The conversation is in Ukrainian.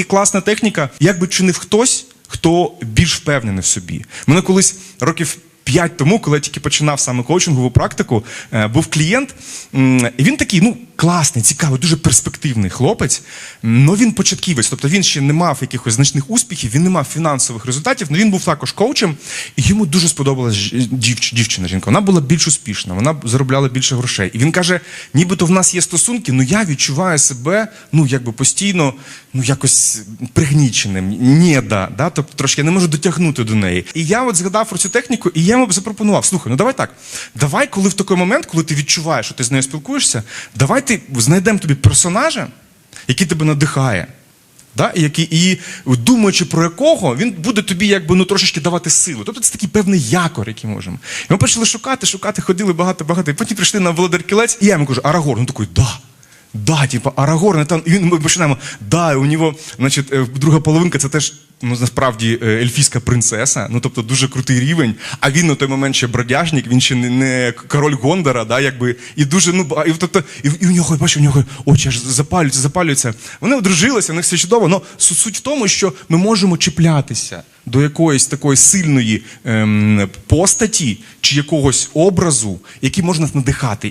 є класна техніка, як би чинив хтось, хто більш впевнений в собі. Мене колись років. П'ять тому, коли я тільки починав саме коучингову практику, е, був клієнт, і він такий, ну, класний, цікавий, дуже перспективний хлопець. але він початківець, тобто він ще не мав якихось значних успіхів, він не мав фінансових результатів, але він був також коучем, і йому дуже сподобалась дівч- дівчина жінка. Вона була більш успішна, вона заробляла більше грошей. І він каже: нібито в нас є стосунки, але я відчуваю себе ну, якби постійно, ну якось пригніченим, ніда, да? тобто трошки я не можу дотягнути до неї. І я от згадав про цю техніку, і я йому запропонував: слухай, ну давай так. Давай, коли в такий момент, коли ти відчуваєш, що ти з нею спілкуєшся, давай ти знайдемо тобі персонажа, який тебе надихає. Да? І, який, і думаючи про якого, він буде тобі якби ну трошечки давати силу. Тобто це такий певний якор, який можемо. І ми почали шукати, шукати, ходили багато-багато. І потім прийшли на Володар Кілець, і я йому кажу, Арагор. Він такий, да. Да, типа Арагорн, там, і ми починаємо, да, у нього, значить, е, друга половинка це теж ну, насправді е, ельфійська принцеса, ну тобто дуже крутий рівень. А він на той момент ще бродяжник, він ще не, не король Гондора, да, якби, і дуже, ну, і, тобто, і, і у нього, бачиш, у нього очі аж запалюються, запалюються. Вони одружилися, у них все чудово, але суть в тому, що ми можемо чіплятися до якоїсь такої сильної ем, постаті чи якогось образу, який може нас надихати.